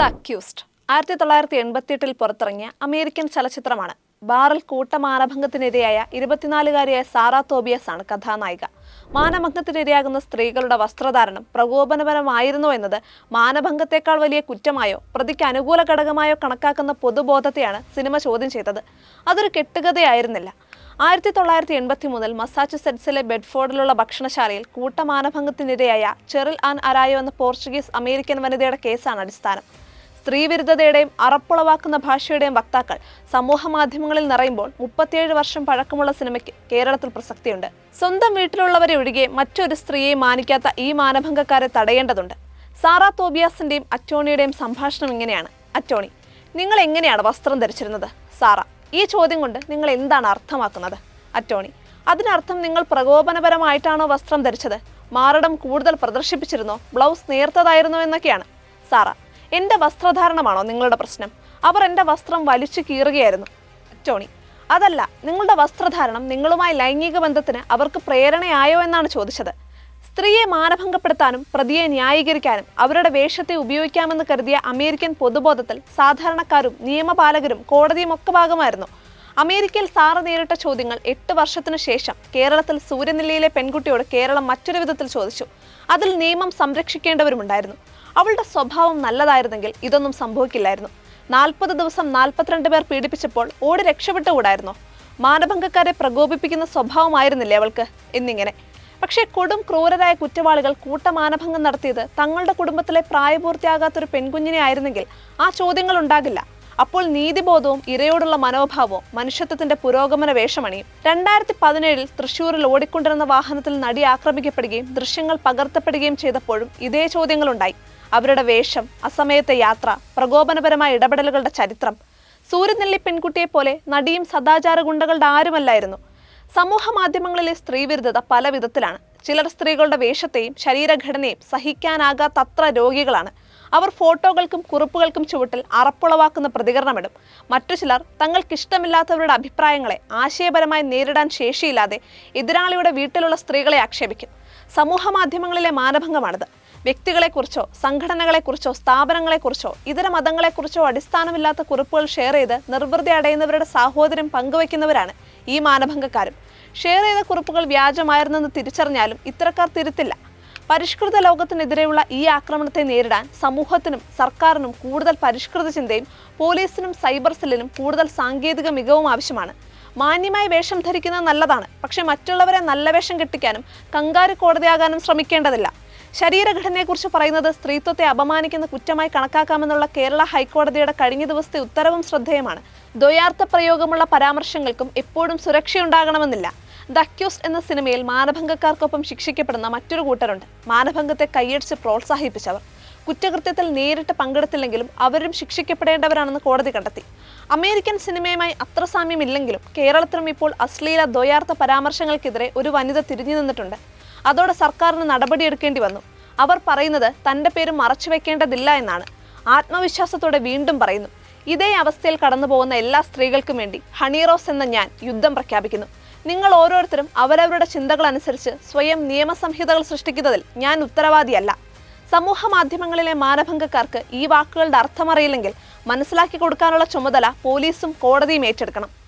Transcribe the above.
The accused. ആയിരത്തി തൊള്ളായിരത്തി എൺപത്തിയെട്ടിൽ പുറത്തിറങ്ങിയ അമേരിക്കൻ ചലച്ചിത്രമാണ്. ബാറിൽ കൂട്ടമാനഭംഗത്തിനിരയായ ഇരുപത്തിനാലുകാരിയായ സാറ തോബിയസ് ആണ് കഥാനായിക. മാനഭംഗത്തിനിരയാകുന്ന സ്ത്രീകളുടെ വസ്ത്രധാരണം പ്രകോപനപരമായിരുന്നു എന്നത് മാനഭംഗത്തെക്കാൾ വലിയ കുറ്റമായോ പ്രതിക്ക് അനുകൂല ഘടകമായോ കണക്കാക്കുന്ന പൊതുബോധത്തെയാണ് സിനിമ ചോദ്യം ചെയ്തത്. അതൊരു കെട്ടുകഥയായിരുന്നില്ല. ആയിരത്തി തൊള്ളായിരത്തി എൺപത്തി മൂന്നിൽ മസാച്ചുസെറ്റ്സിലെ ബെഡ്ഫോർഡിലുള്ള ഭക്ഷണശാലയിൽ കൂട്ടമാനഭംഗത്തിനിരയായ ചെറിൽ ആൻ അരായോ എന്ന പോർച്ചുഗീസ് അമേരിക്കൻ വനിതയുടെ കേസാണ് അടിസ്ഥാനം. സ്ത്രീവിരുദ്ധതയുടെയും അറപ്പുളവാക്കുന്ന ഭാഷയുടെയും വക്താക്കൾ സമൂഹ മാധ്യമങ്ങളിൽ നിറയുമ്പോൾ മുപ്പത്തിയേഴ് വർഷം പഴക്കമുള്ള സിനിമയ്ക്ക് കേരളത്തിൽ പ്രസക്തിയുണ്ട്. സ്വന്തം വീട്ടിലുള്ളവരെ ഒഴികെ മറ്റൊരു സ്ത്രീയെ മാനിക്കാത്ത ഈ മാനഭംഗക്കാരെ തടയേണ്ടതുണ്ട്. സാറാ തോബിയാസിന്റെയും അറ്റോണിയുടെയും സംഭാഷണം ഇങ്ങനെയാണ്. അറ്റോണി നിങ്ങൾ എങ്ങനെയാണ് വസ്ത്രം ധരിച്ചിരുന്നത്? സാറ ഈ ചോദ്യം കൊണ്ട് നിങ്ങൾ എന്താണ് അർത്ഥമാക്കുന്നത്? അറ്റോണി അതിനർത്ഥം നിങ്ങൾ പ്രകോപനപരമായിട്ടാണോ വസ്ത്രം ധരിച്ചത്? മാറിടം കൂടുതൽ പ്രദർശിപ്പിച്ചിരുന്നോ? ബ്ലൗസ് നേർത്തതായിരുന്നോ എന്നൊക്കെയാണ്. സാറ എന്റെ വസ്ത്രധാരണമാണോ നിങ്ങളുടെ പ്രശ്നം? അവർ എന്റെ വസ്ത്രം വലിച്ചു കീറുകയായിരുന്നു. ടോണി അതല്ല നിങ്ങളുടെ വസ്ത്രധാരണം നിങ്ങളുമായി ലൈംഗിക ബന്ധത്തിന് അവർക്ക് പ്രേരണയായോ എന്നാണ് ചോദിച്ചത്. സ്ത്രീയെ മാനഭംഗപ്പെടുത്താനും പ്രതിയെ ന്യായീകരിക്കാനും അവരുടെ വേഷത്തെ ഉപയോഗിക്കാമെന്ന് കരുതിയ അമേരിക്കൻ പൊതുബോധത്തിൽ സാധാരണക്കാരും നിയമപാലകരും കോടതിയും ഒക്കെ ഭാഗമായിരുന്നു. അമേരിക്കയിൽ സാറ് നേരിട്ട ചോദ്യങ്ങൾ എട്ട് വർഷത്തിനു ശേഷം കേരളത്തിൽ സൂര്യനിലയിലെ പെൺകുട്ടിയോട് കേരളം മറ്റൊരു വിധത്തിൽ ചോദിച്ചു. അതിൽ നിയമം സംരക്ഷിക്കേണ്ടവരുമുണ്ടായിരുന്നു. അവളുടെ സ്വഭാവം നല്ലതായിരുന്നെങ്കിൽ ഇതൊന്നും സംഭവിക്കില്ലായിരുന്നു. നാൽപ്പത് ദിവസം നാൽപ്പത്തിരണ്ട് പേർ പീഡിപ്പിച്ചപ്പോൾ ഓടി രക്ഷപ്പെട്ടുകൂടായിരുന്നോ മാനഭംഗക്കാരെ പ്രകോപിപ്പിക്കുന്ന സ്വഭാവമായിരുന്നില്ലേ അവൾക്ക്? എന്നിങ്ങനെ. പക്ഷേ കൊടും ക്രൂരരായ കുറ്റവാളികൾ കൂട്ടമാനഭംഗം നടത്തിയത് തങ്ങളുടെ കുടുംബത്തിലെ പ്രായപൂർത്തിയാകാത്തൊരു പെൺകുഞ്ഞിനെ ആയിരുന്നെങ്കിൽ ആ ചോദ്യങ്ങൾ ഉണ്ടാകില്ല. അപ്പോൾ നീതിബോധവും ഇരയോടുള്ള മനോഭാവവും മനുഷ്യത്വത്തിന്റെ പുരോഗമന വേഷമണിയും. രണ്ടായിരത്തി പതിനേഴിൽ തൃശൂരിൽ ഓടിക്കൊണ്ടിരുന്ന വാഹനത്തിൽ നടി ആക്രമിക്കപ്പെടുകയും ദൃശ്യങ്ങൾ പകർത്തപ്പെടുകയും ചെയ്തപ്പോഴും ഇതേ ചോദ്യങ്ങളുണ്ടായി. അവരുടെ വേഷം അസമയത്തെ യാത്ര പ്രകോപനപരമായ ഇടപെടലുകളുടെ ചരിത്രം. സൂര്യനെല്ലി പെൺകുട്ടിയെ പോലെ നടിയും സദാചാര ഗുണ്ടകളുടെ ആരുമല്ലായിരുന്നു. സമൂഹ മാധ്യമങ്ങളിലെ സ്ത്രീവിരുദ്ധത പല വിധത്തിലാണ്. ചിലർ സ്ത്രീകളുടെ വേഷത്തെയും ശരീരഘടനയും സഹിക്കാനാകാത്തത്ര രോഗികളാണ്. അവർ ഫോട്ടോകൾക്കും കുറിപ്പുകൾക്കും ചുവട്ടിൽ അറപ്പുളവാക്കുന്ന പ്രതികരണമിടും. മറ്റു ചിലർ തങ്ങൾക്കിഷ്ടമില്ലാത്തവരുടെ അഭിപ്രായങ്ങളെ ആശയപരമായി നേരിടാൻ ശേഷിയില്ലാതെ എതിരാളിയുടെ വീട്ടിലുള്ള സ്ത്രീകളെ ആക്ഷേപിക്കും. സമൂഹ മാധ്യമങ്ങളിലെ മാനഭംഗമാണിത്. വ്യക്തികളെക്കുറിച്ചോ സംഘടനകളെക്കുറിച്ചോ സ്ഥാപനങ്ങളെക്കുറിച്ചോ ഇതര മതങ്ങളെക്കുറിച്ചോ അടിസ്ഥാനമില്ലാത്ത കുറിപ്പുകൾ ഷെയർ ചെയ്ത് നിർവൃതി അടയുന്നവരുടെ സാഹോദര്യം പങ്കുവയ്ക്കുന്നവരാണ് ഈ മാനഭംഗക്കാരും. ഷെയർ ചെയ്ത കുറിപ്പുകൾ വ്യാജമായിരുന്നെന്ന് തിരിച്ചറിഞ്ഞാലും ഇത്തരക്കാർ തിരുത്തില്ല. പരിഷ്കൃത ലോകത്തിനെതിരെയുള്ള ഈ ആക്രമണത്തെ നേരിടാൻ സമൂഹത്തിനും സർക്കാരിനും കൂടുതൽ പരിഷ്കൃത ചിന്തയും പോലീസിനും സൈബർ സെല്ലിനും കൂടുതൽ സാങ്കേതിക മികവും ആവശ്യമാണ്. മാന്യമായി വേഷം ധരിക്കുന്നത് നല്ലതാണ് പക്ഷേ മറ്റുള്ളവരെ നല്ല വേഷം കെട്ടിക്കാനും കങ്കാരു കോടതിയാകാനും ശ്രമിക്കേണ്ടതില്ല. ശരീരഘടനയെക്കുറിച്ച് പറയുന്നത് സ്ത്രീത്വത്തെ അപമാനിക്കുന്ന കുറ്റമായി കണക്കാക്കാമെന്നുള്ള കേരള ഹൈക്കോടതിയുടെ കഴിഞ്ഞ ദിവസത്തെ ഉത്തരവും ശ്രദ്ധേയമാണ്. ദ്വയാർത്ഥ പ്രയോഗമുള്ള പരാമർശങ്ങൾക്കും എപ്പോഴും സുരക്ഷയുണ്ടാകണമെന്നില്ല. ദ അക്യൂസ്ഡ് എന്ന സിനിമയിൽ മാനഭംഗക്കാർക്കൊപ്പം ശിക്ഷിക്കപ്പെടുന്ന മറ്റൊരു കൂട്ടരുണ്ട്. മാനഭംഗത്തെ കൈയടിച്ച് പ്രോത്സാഹിപ്പിച്ചവർ. കുറ്റകൃത്യത്തിൽ നേരിട്ട് പങ്കെടുത്തില്ലെങ്കിലും അവരും ശിക്ഷിക്കപ്പെടേണ്ടവരാണെന്ന് കോടതി കണ്ടെത്തി. അമേരിക്കൻ സിനിമയുമായി അത്ര സാമ്യമില്ലെങ്കിലും കേരളത്തിലും ഇപ്പോൾ അശ്ലീല ദ്വയാർത്ഥ പരാമർശങ്ങൾക്കെതിരെ ഒരു വനിത തിരിഞ്ഞു നിന്നിട്ടുണ്ട് അതോടെ സർക്കാരിന് നടപടിയെടുക്കേണ്ടി വന്നു. അവർ പറയുന്നത് തന്റെ പേര് മറച്ചു വെക്കേണ്ടതില്ല എന്നാണ്. ആത്മവിശ്വാസത്തോടെ വീണ്ടും പറയുന്നു. ഇതേ അവസ്ഥയിൽ കടന്നു പോകുന്ന എല്ലാ സ്ത്രീകൾക്കും വേണ്ടി ഹണീറോസ് എന്ന ഞാൻ യുദ്ധം പ്രഖ്യാപിക്കുന്നു. നിങ്ങൾ ഓരോരുത്തരും അവരവരുടെ ചിന്തകൾ അനുസരിച്ച് സ്വയം നിയമസംഹിതകൾ സൃഷ്ടിക്കുന്നതിൽ ഞാൻ ഉത്തരവാദിയല്ല. സമൂഹ മാധ്യമങ്ങളിലെ മാനഭംഗക്കാർക്ക് ഈ വാക്കുകളുടെ അർത്ഥമറിയില്ലെങ്കിൽ മനസ്സിലാക്കി കൊടുക്കാനുള്ള ചുമതല പോലീസും കോടതിയും ഏറ്റെടുക്കണം.